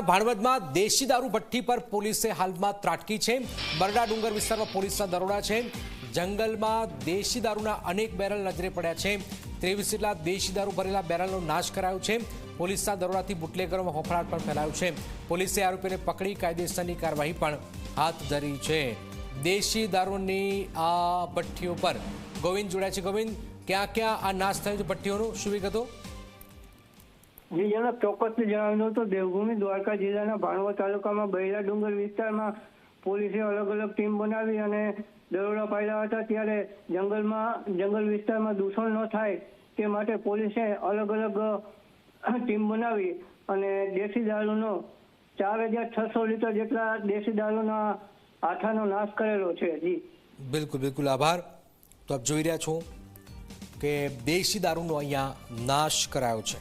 જિલ્લાના ભાણવડમાં દેશી દારૂ ભઠ્ઠી પર પોલીસે હાલમાં ત્રાટકી છે. બરડા ડુંગર વિસ્તારમાં પોલીસના દરોડા છે. જંગલમાં દેશી દારૂના અનેક બેરલ નજરે પડ્યા છે. ત્રેવીસ જેટલા દેશી દારૂ ભરેલા બેરલનો નાશ કરાયો છે. પોલીસના દરોડાથી બુટલેગરોમાં ફફડાટ પણ ફેલાયો છે. પોલીસે આરોપીને પકડી કાયદેસરની કાર્યવાહી પણ હાથ ધરી છે. દેશી દારૂની આ ભઠ્ઠીઓ પર ગોવિંદ જોડ્યા છે. ગોવિંદ ક્યાં ક્યાં આ નાશ થયો છે ભઠ્ઠીઓનો? શું વિગતો? જે જેના ચોક્કસથી જણાવ્યું હતું દેવભૂમિ, દ્વારકા જિલ્લાના ભાણવા તાલુકામાં બૈરા ડુંગર વિસ્તારમાં પોલીસે અલગ અલગ ટીમ બનાવી અને દરોડા પાડ્યા હતા. ત્યારે જંગલમાં, જંગલ વિસ્તારમાં દૂષણ ન થાય તે માટે પોલીસે અલગ અલગ ટીમ બનાવી અને દેશી દારૂનો ચાર હજાર છસો લીટર જેટલા દેશી દારૂના આઠાનો નાશ કરેલો છે. જી. બિલકુલ બિલકુલ. આભાર. તો આપ જોઈ રહ્યા છો કે દેશી દારૂનો અહીંયા નાશ કરાયો છે.